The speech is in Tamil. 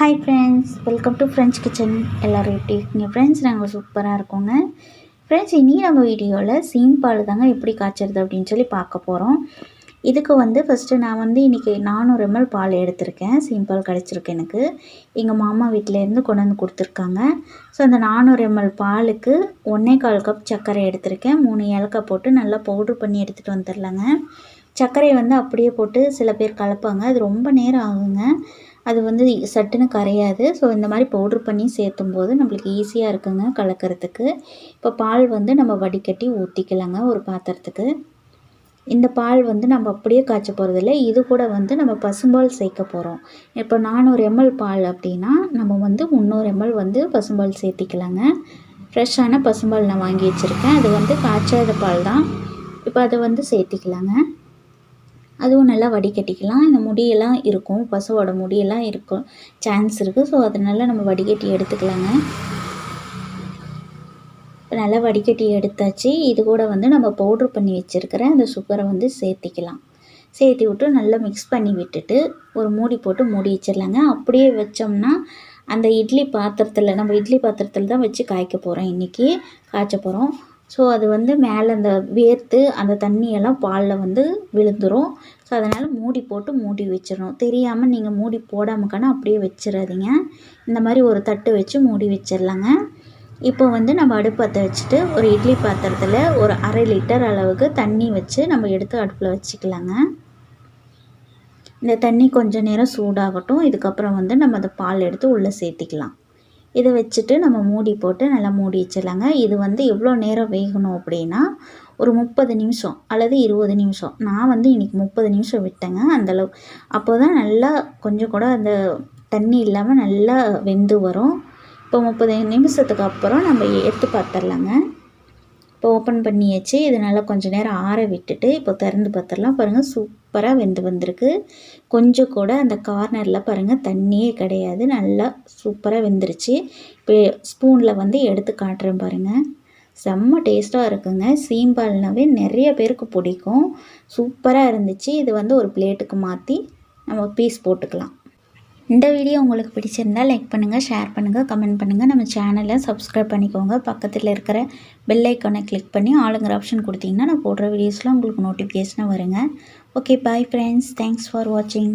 Hi friends welcome to French kitchen எல்லோரும் எப்படி இருக்கீங்க? ஃப்ரெண்ட்ஸ் நாங்கள் சூப்பராக இருக்கோங்க. ஃப்ரெண்ட்ஸ் இனி நம்ம வீடியோவில் சீம் பால் தாங்க எப்படி காய்ச்சறது அப்படின்னு சொல்லி பார்க்க போகிறோம் இதுக்கு வந்து ஃபஸ்ட்டு நான் வந்து இன்றைக்கி நானூறு எம்எல் பால் எடுத்திருக்கேன். சீம் பால் கிடச்சிருக்கு எனக்கு. எங்கள் மாமா வீட்டிலேருந்து கொண்டு வந்து கொடுத்துருக்காங்க. ஸோ அந்த நானூறு எம்எல் பாலுக்கு ஒன்றே கால் கப் சர்க்கரை எடுத்திருக்கேன். மூணு ஏலக்காய் போட்டு நல்லா பவுட்ரு பண்ணி எடுத்துகிட்டு வந்துடலாங்க. சர்க்கரையை வந்து அப்படியே போட்டு சில பேர் கலப்பாங்க. அது ரொம்ப நேரம் ஆகுங்க. அது வந்து சட்டுன்னு கரையாது. ஸோ இந்த மாதிரி பவுட்ரு பண்ணி சேர்த்தும் போது நம்மளுக்கு ஈஸியாக இருக்குங்க கலக்கிறதுக்கு. இப்போ பால் வந்து நம்ம வடிகட்டி ஊற்றிக்கலாங்க ஒரு பாத்திரத்துக்கு. இந்த பால் வந்து நம்ம அப்படியே காய்ச்ச போகிறதில்ல இது கூட வந்து நம்ம பசும்பால் சேர்க்க போகிறோம் இப்போ நானூறு எம்எல் பால் அப்படின்னா நம்ம வந்து முந்நூறு எம்எல் வந்து பசும்பால் சேர்த்திக்கலாங்க. ஃப்ரெஷ்ஷான பசும்பால் நான் வாங்கி வச்சுருக்கேன். அது வந்து காய்ச்சாத பால் தான். இப்போ அதை வந்து சேர்த்திக்கலாங்க. அதுவும் நல்லா வடிகட்டிக்கலாம். இந்த முடியெல்லாம் இருக்கும். பசுவோட முடியெல்லாம் இருக்கும். சான்ஸ் இருக்குது ஸோ அதனால் நம்ம வடிகட்டி எடுத்துக்கலாங்க. நல்லா வடிகட்டி எடுத்தாச்சு. இது கூட வந்து நம்ம பவுட்ரு பண்ணி வச்சுருக்கிற அந்த சுகரை வந்து சேர்த்திக்கலாம். சேர்த்தி விட்டு நல்லா மிக்ஸ் பண்ணி விட்டுட்டு ஒரு மூடி போட்டு மூடி வச்சிடலாங்க. அப்படியே வச்சோம்னா அந்த இட்லி பாத்திரத்தில் நம்ம இட்லி பாத்திரத்தில் தான் வச்சு காய்க்க போகிறோம் இன்றைக்கி காய்ச்ச போகிறோம் ஸோ அது வந்து மேலே அந்த வேர்த்து அந்த தண்ணியெல்லாம் பாலில் வந்து விழுந்துடும் ஸோ அதனால் மூடி போட்டு மூடி வச்சிடணும். தெரியாமல் நீங்கள் மூடி போடாமக்கான அப்படியே வச்சிடாதீங்க இந்த மாதிரி ஒரு தட்டு வச்சு மூடி வச்சிடலாங்க. இப்போ வந்து நம்ம அடுப்பத்தை வச்சுட்டு ஒரு இட்லி பாத்திரத்தில் ஒரு அரை லிட்டர் அளவுக்கு தண்ணி வச்சு நம்ம எடுத்து அடுப்பில் வச்சுக்கலாங்க. இந்த தண்ணி கொஞ்சம் நேரம் சூடாகட்டும். இதுக்கப்புறம் வந்து நம்ம அந்த பால் எடுத்து உள்ளே சேர்த்திக்கலாம். இதை வச்சுட்டு நம்ம மூடி போட்டு நல்லா மூடி வச்சிடலாங்க. இது வந்து எவ்வளோ நேரம் வேகணும் அப்படின்னா ஒரு முப்பது நிமிஷம் அல்லது இருபது நிமிஷம். நான் வந்து இன்றைக்கி முப்பது நிமிஷம் விட்டேங்க அந்தளவு அப்போ தான் நல்லா கொஞ்சம் கூட அந்த தண்ணி இல்லாமல் நல்லா வெந்து வரும். இப்போ முப்பது நிமிஷத்துக்கு அப்புறம் நம்ம எடுத்து பார்த்துடலாங்க. இப்போ ஓப்பன் பண்ணியாச்சு. இது நல்லா கொஞ்சம் நேரம் ஆற விட்டுட்டு இப்போ திறந்து பார்த்துடலாம். பாருங்கள் சூப்பராக வெந்து வந்திருக்கு. கொஞ்சம் கூட அந்த கார்னரில் பாருங்கள் தண்ணியே கிடையாது. நல்லா சூப்பராக வெந்துருச்சு. இப்போ ஸ்பூனில் வந்து எடுத்து காட்டுறேன் பாருங்கள் செம்ம டேஸ்ட்டாக இருக்குங்க. சீம்பால்னாவே நிறைய பேருக்கு பிடிக்கும். சூப்பராக இருந்துச்சு. இது வந்து ஒரு பிளேட்டுக்கு மாற்றி நம்ம பீஸ் போட்டுக்கலாம். இந்த வீடியோ உங்களுக்கு பிடிச்சிருந்தால் லைக் பண்ணுங்கள் ஷேர் பண்ணுங்கள் கமெண்ட் பண்ணுங்கள் நம்ம சேனலை சப்ஸ்கிரைப் பண்ணிக்கோங்க. பக்கத்தில் இருக்கிற பெல் ஐக்கானை கிளிக் பண்ணி ஆளுங்கிற ஆப்ஷன் கொடுத்தீங்கன்னா நான் போடுற வீடியோஸ்லாம் உங்களுக்கு நோட்டிஃபிகேஷனாக வருங்க. Okay bye friends thanks for வாட்சிங்